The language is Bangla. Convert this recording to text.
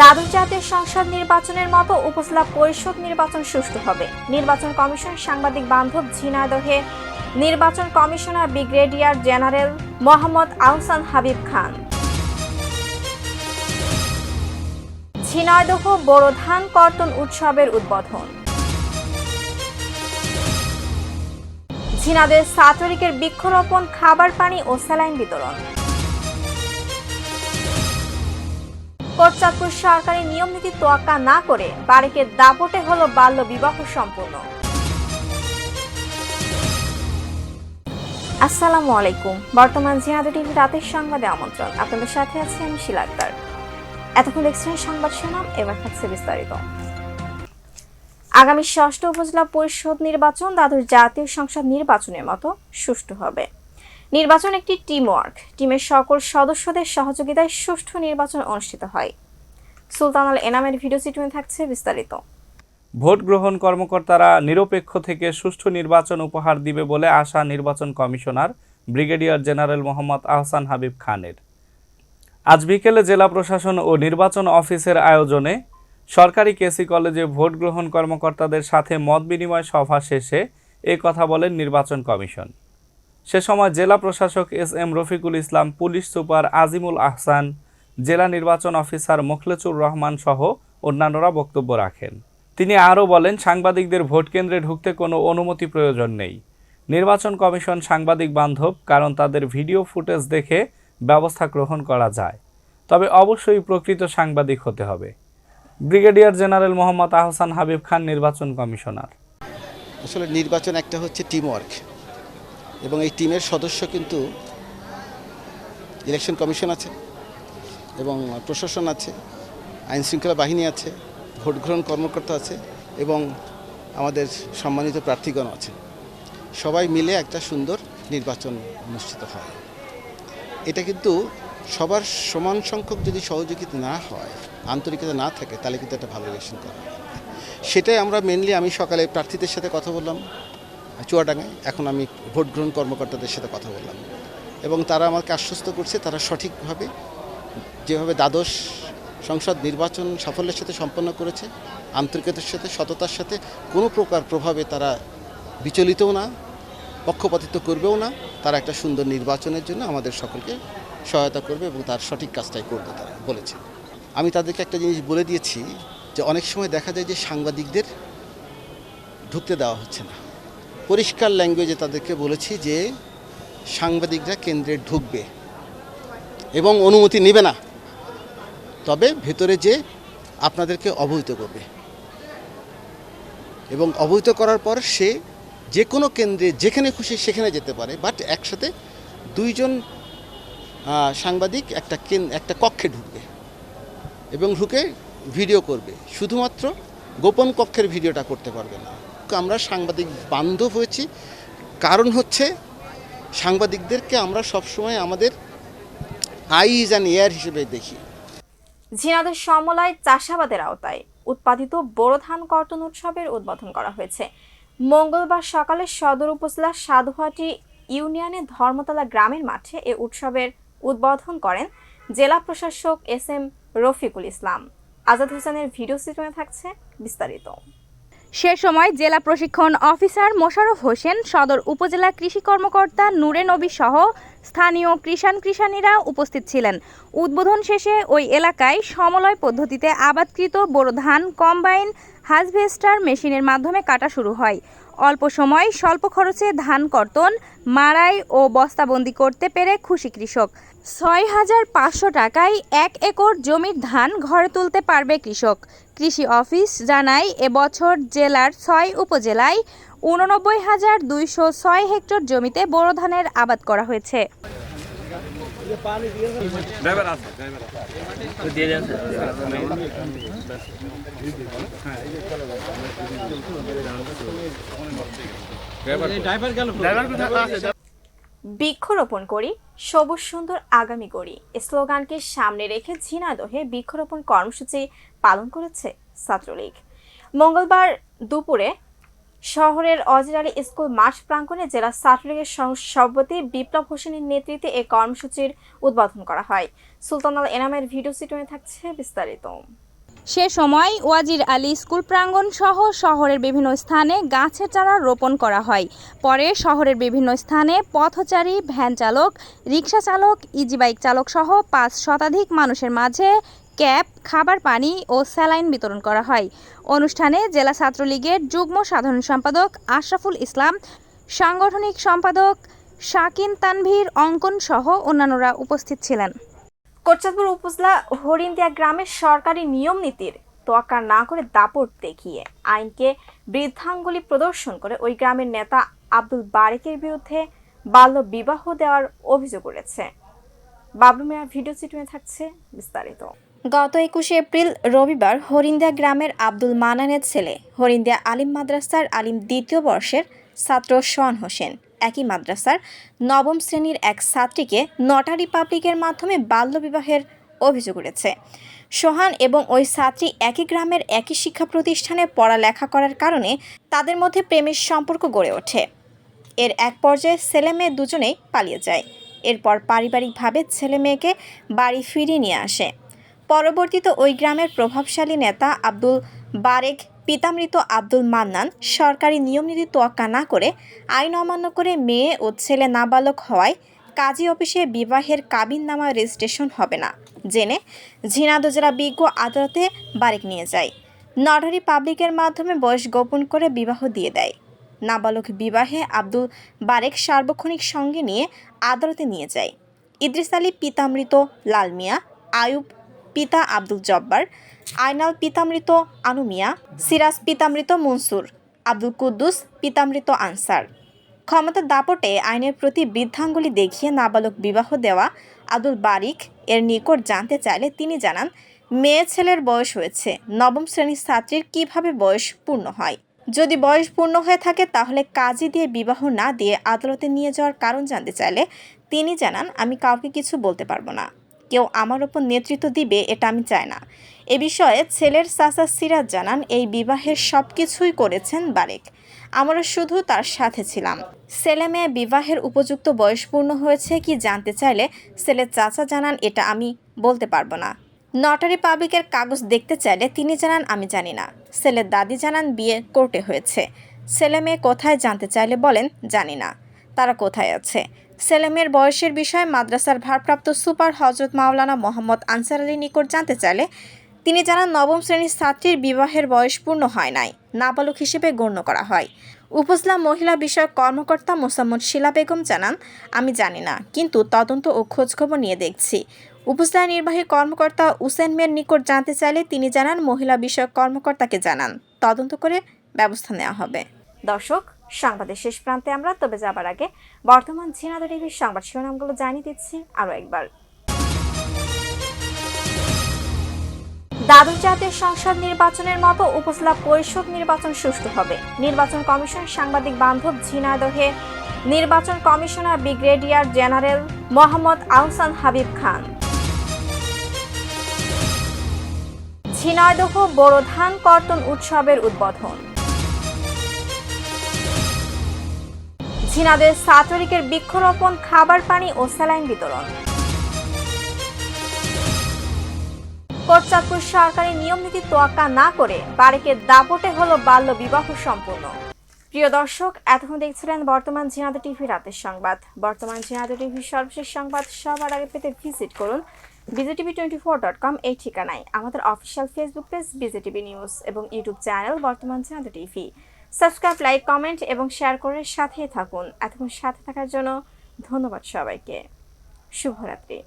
দ্বাদশ জাতীয় সংসদ নির্বাচনের মতো উপজেলা পরিষদ নির্বাচন সুষ্ঠু হবে। নির্বাচন কমিশন সাংবাদিক বান্ধব ঝিনাইদহে নির্বাচন commissioner brigadier general Mohammad Ahsan Habib Khan. Jhenaidah বড় ধান কর্তন উৎসবের উদ্বোধন। ঝিনাদের ছাত্রলীগের বৃক্ষরোপণ, খাবার পানি ও স্যালাইন বিতরণ। কোটচাঁদপুর সরকারি নিয়ম নীতি তোয়াক্কা না করে বাড়িকে দাপটে হলো বাল্য বিবাহ সম্পূর্ণ। আসসালামু আলাইকুম। বর্তমান জিনাদু টিভি রাতের সংবাদে আমন্ত্রণ। আপনাদের সাথে আছি আমি শিলা আক্তার। এতক্ষণ দেখছেন সংবাদ শিরোনাম, এবার থাকছে বিস্তারিত। আগামী ষষ্ঠ উপজেলা পরিষদ নির্বাচন, দ্বাদশ জাতীয় সংসদ নির্বাচনের মতো সুষ্ঠু হবে। নির্বাচন একটি টিম ওয়ার্ক টিমের সকল সদস্যদের সহযোগিতায় সুষ্ঠু নির্বাচন অনুষ্ঠিত হয়। সুলতানাল এনামের ভিডিও চিত্রে থাকছে বিস্তারিত। ভোট গ্রহণ কর্মকর্তারা নিরপেক্ষ থেকে সুষ্ঠু নির্বাচন উপহার দিবে বলে আশা নির্বাচন commissioner brigadier general Mohammad Ahsan Habib খানের। আজ বিকেলে জেলা প্রশাসন ও নির্বাচন অফিসের আয়োজনে সরকারি কেসি কলেজে ভোট গ্রহণ কর্মকর্তাদের সাথে মত বিনিময় সভা শেষে এ কথা বলেন নির্বাচন কমিশন। সে সময় জেলা প্রশাসক S M Rafiqul Islam, police super Azimul Ahsan, জেলা নির্বাচন অফিসার মোখলেচুর রহমান সহ অন্যান্যরা বক্তব্য রাখেন। তিনি আরও বলেন, সাংবাদিকদের ভোট কেন্দ্রে ঢুকতে কোনো অনুমতি প্রয়োজন নেই। নির্বাচন কমিশন সাংবাদিক বান্ধব, কারণ তাদের ভিডিও ফুটেজ দেখে ব্যবস্থা গ্রহণ করা যায়। তবে অবশ্যই প্রকৃত সাংবাদিক হতে হবে। ব্রিগেডিয়ার জেনারেল মোহাম্মদ আহসান হাবিব খান, নির্বাচন কমিশনার। আসলে নির্বাচন একটা হচ্ছে টিম ওয়ার্ক এবং এই টিমের সদস্য কিন্তু ইলেকশন কমিশন আছে এবং প্রশাসন আছে, আইন শৃঙ্খলা বাহিনী আছে, ভোট গ্রহণ কর্মকর্তা আছে এবং আমাদের সম্মানিত প্রার্থীগণ আছে। সবাই মিলে একটা সুন্দর নির্বাচন অনুষ্ঠিত হয়। এটা কিন্তু সবার সমান সংখ্যক যদি সহযোগিতা না হয়, আন্তরিকতা না থাকে, তাহলে কিন্তু একটা ভালো ইলেকশন করা। সেটাই আমরা মেনলি আমি সকালে প্রার্থীদের সাথে কথা বললাম। চুয়াডাঙ্গায় এখন আমি ভোট গ্রহণ কর্মকর্তাদের সাথে কথা বললাম। এবং তারা আমাকে আশ্বস্ত করছে তারা সঠিকভাবে, যেভাবে দ্বাদশ সংসদ নির্বাচন সাফল্যের সাথে সম্পন্ন করেছে, আন্তরিকতার সাথে, সততার সাথে, কোনো প্রকার প্রভাবে তারা বিচলিতও না, পক্ষপাতিত্ব করবেও না, তারা একটা সুন্দর নির্বাচনের জন্য আমাদের সকলকে সহায়তা করবে এবং তার সঠিক কাজটাই করবে তারা বলেছে। আমি তাদেরকে একটা জিনিস বলে দিয়েছি যে অনেক সময় দেখা যায় যে সাংবাদিকদের ঢুকতে দেওয়া হচ্ছে না। পরিষ্কার ল্যাঙ্গুয়েজে তাদেরকে বলেছি যে সাংবাদিকরা কেন্দ্রে ঢুকবে এবং অনুমতি নেবে না। তবে ভেতরে যে আপনাদেরকে অবহিত করবে। এবং অবহিত করার পর সে যে কোনো কেন্দ্রে যেখানে খুশি সেখানে যেতে পারে বাট একসাথে দুইজন সাংবাদিক একটা একটা কক্ষে ঢুকবে এবং ঢুকে ভিডিও করবে। শুধুমাত্র গোপন কক্ষের ভিডিওটা করতে পারবে না। আমরা সাংবাদিক বান্ধব হয়েছি। কারণ হচ্ছে, সাংবাদিকদেরকে আমরা সবসময় আমাদের আইজ অ্যান্ড এয়ার হিসেবে দেখি। ঝিনাদের সমলায় চাষাবাদের আওতায় উৎপাদিত বোরো ধান কর্তন উৎসবের উদ্বোধন করা হয়েছে। মঙ্গলবার সকালে সদর উপজেলার সাধুহাটি ইউনিয়নের ধর্মতলা গ্রামের মাঠে এ উৎসবের উদ্বোধন করেন জেলা প্রশাসক এস এম রফিকুল ইসলাম। আজাদ হোসেনের ভিডিও চিত্রণে থাকছে বিস্তারিত। সে সময় জেলা প্রশিক্ষণ অফিসার মোশারফ হোসেন, সদর উপজেলা কৃষি কর্মকর্তা নূরে নবী সহ স্থানীয় কৃষাণ কৃষাণীরা উপস্থিত ছিলেন। উদ্বোধন শেষে ওই এলাকায় সমলয় পদ্ধতিতে আবাদকৃত বোরো ধান, কম্বাইন হাজভেস্টার মেশিনের মাধ্যমে কাটা শুরু হয়। অল্প সময় স্বল্প খরচে ধান কর্তন, মাড়াই ও বস্তাবন্দি করতে পেরে খুশি কৃষক। ছয় হাজার পাঁচশো টাকায় এক একর জমির ধান ঘরে তুলতে পারবে কৃষক। কৃষি অফিস জানায়, এবছর জেলার ছয় উপজেলায় উননব্বই হাজার দুইশো ছয় হেক্টর জমিতে বোরো ধানের আবাদ করা হয়েছে। বৃক্ষরোপণ করি, সবুজ সুন্দর আগামী এ স্লোগানকে সামনে রেখে ঝিনাদহে বৃক্ষরোপণ কর্মসূচি পালন করেছে ছাত্রলীগ। মঙ্গলবার দুপুরে শহরের অজিরালি স্কুল মাঠ প্রাঙ্গণে জেলা ছাত্রলীগের সভাপতি বিপ্লব হোসেনের নেতৃত্বে এই কর্মসূচির উদ্বোধন করা হয়। সুলতান আল এনামের ভিডিও চিত্রণে থাকছে বিস্তারিত। সে সময় ওয়াজির আলী স্কুল প্রাঙ্গণ সহ শহরের বিভিন্ন স্থানে গাছের চারা রোপণ করা হয়। পরে শহরের বিভিন্ন স্থানে পথচারী, ভ্যান চালক রিক্সা চালক ইজিবাইক চালক সহ পাঁচ শতাধিক মানুষের মাঝে ক্যাপ খাবার পানি ও স্যালাইন বিতরণ করা হয়। অনুষ্ঠানে জেলা ছাত্রলীগের যুগ্ম সাধারণ সম্পাদক আশরাফুল ইসলাম, সাংগঠনিক সম্পাদক শাকিন তানভীর, অঙ্কন সহ অন্যান্যরা উপস্থিত ছিলেন। কোটচাঁদপুর উপজেলা হরিন্দিয়া গ্রামের সরকারি নিয়ম নীতির তোয়াক্কা না করে দাপট দেখিয়ে আইনকে বৃদ্ধাঙ্গুলি প্রদর্শন করে ওই গ্রামের নেতা আব্দুল বারেকের বিরুদ্ধে বাল্য বিবাহ দেওয়ার অভিযোগ উঠেছে। বাবলু মিয়ার ভিডিও চিটুয়ে থাকছে বিস্তারিত। গত একুশে এপ্রিল রবিবার হরিন্দিয়া গ্রামের আব্দুল মানানের ছেলে হরিন্দিয়া আলিম মাদ্রাসার আলিম দ্বিতীয় বর্ষের ছাত্র সোহান হোসেন একই মাদ্রাসার নবম শ্রেণির এক ছাত্রীকে নটারি পাবলিকের মাধ্যমে বাল্যবিবাহের অভিযোগ উঠেছে। সোহান এবং ওই ছাত্রী একই গ্রামের একই শিক্ষা প্রতিষ্ঠানে পড়ালেখা করার কারণে তাদের মধ্যে প্রেমের সম্পর্ক গড়ে ওঠে। এর এক পর্যায়ে ছেলে মেয়ে দুজনেই পালিয়ে যায়। এরপর পারিবারিকভাবে ছেলে মেয়েকে বাড়ি ফিরিয়ে নিয়ে আসে। পরবর্তীতে ওই গ্রামের প্রভাবশালী নেতা আব্দুল বারেক পিতামৃত আব্দুল মান্নান সরকারি নিয়মনীতি তোয়াক্কা না করে আইন অমান্য করে মেয়ে ও ছেলে নাবালক হওয়ায় কাজী অফিসে বিবাহের কাবিননামা রেজিস্ট্রেশন হবে না। জেনে ঝিনাইদহ জেলা বিজ্ঞ আদালতে বারেক নিয়ে যায়। নটারি পাবলিকের মাধ্যমে বয়স গোপন করে বিবাহ দিয়ে দেয়। নাবালক বিবাহে আব্দুল বারেক সার্বক্ষণিক সঙ্গে নিয়ে আদালতে নিয়ে যায়। ইদ্রিস আলী পিতামৃত লাল মিয়া, আয়ুব পিতা আব্দুল জব্বার আয়নাল পিতামৃত আনু মিয়া সিরাজ পিতামৃত মনসুর, আব্দুল কুদ্দুস পিতামৃত আনসার। ক্ষমতার দাপটে আইনের প্রতি বৃদ্ধাঙ্গুলি দেখিয়ে নাবালক বিবাহ দেওয়া আব্দুল বারিক এর নিকট জানতে চাইলে তিনি জানান, মেয়ে ছেলের বয়স হয়েছে, নবম শ্রেণির ছাত্রীর কীভাবে বয়স পূর্ণ হয়? যদি বয়স পূর্ণ হয়ে থাকে তাহলে কাজী দিয়ে বিবাহ না দিয়ে আদালতে নিয়ে যাওয়ার কারণ জানতে চাইলে তিনি জানান, আমি কাউকে কিছু বলতে পারব না। কেউ আমার ওপর নেতৃত্ব দিবে, এটা আমি চাই না। এ বিষয়ে ছেলের চাচা সিরাজ জানান, এই বিবাহের সব কিছুই করেছেন বারেক। আমরা শুধু তার সাথে ছিলাম। ছেলে মেয়ে বিবাহের উপযুক্ত বয়স পূর্ণ হয়েছে কি জানতে চাইলে ছেলের চাচা জানান, এটা আমি বলতে পারব না। নটারি পাবলিকের কাগজ দেখতে চাইলে তিনি জানান, আমি জানি না। ছেলের দাদি জানান, বিয়ে কোর্টে হয়েছে। ছেলে মেয়ে কোথায় জানতে চাইলে বলেন, জানি না। তারা কোথায় আছে? ছেলেমেয়ের বয়সের বিষয়ে মাদ্রাসার ভারপ্রাপ্ত সুপার হজরত মাওলানা মোহাম্মদ আনসার আলী নিকট জানতে চাইলে তিনি জানান, নবম শ্রেণির ছাত্রীর বিবাহের বয়স পূর্ণ হয় নাই, নাবালক হিসেবে গণ্য করা হয়। উপজেলা মহিলা বিষয়ক কর্মকর্তা মোসাম্মদ শিলা বেগম জানান, আমি জানি না, কিন্তু তদন্ত ও খোঁজখবর নিয়ে দেখছি। উপজেলা নির্বাহী কর্মকর্তা উসেন মেয়ের নিকট জানতে চাইলে তিনি জানান, মহিলা বিষয়ক কর্মকর্তাকে জানান, তদন্ত করে ব্যবস্থা নেওয়া হবে। দর্শক সংবাদের শেষ প্রান্তে আমরা, তবে যাবার আগে বর্তমান ঝিনাদা টিভির সংবাদ শিরোনামগুলো জানিয়ে দিচ্ছি আরও একবার। দ্বাদশ জাতীয় সংসদ নির্বাচনের মতো উপজেলা পরিষদ নির্বাচন সুষ্ঠু হবে। নির্বাচন কমিশন সাংবাদিক বান্ধব ঝিনাইদহে নির্বাচন commissioner brigadier general Mohammad Ahsan Habib Khan. Jhenaidah বড় ধান কর্তন উৎসবের উদ্বোধন। ঝিনাদের ছাত্রলীগের বৃক্ষরোপণ, খাবার পানি ও স্যালাইন বিতরণ। কোটচাঁদপুর সরকারি নিয়ম নীতি তোয়াক্কা না করে বাড়িকে দাপটে হলো বাল্য বিবাহ সম্পূর্ণ। প্রিয় দর্শক, এতক্ষণ দেখছিলেন বর্তমান ঝিনাদা টিভি রাতের সংবাদ। বর্তমান ঝিনাদা টিভির সর্বশেষ সংবাদ সবার আগে পেতে ভিজিট করুন BJTV twenty four dot com এই ঠিকানায়। আমাদের official Facebook page BJTV news এবং ইউটিউব চ্যানেল বর্তমান Jhenaidah TV. Subscribe, like, comment এবং শেয়ার করে সাথেই থাকুন। এতক্ষণ সাথে থাকার জন্য ধন্যবাদ সবাইকে। শুভরাত্রি।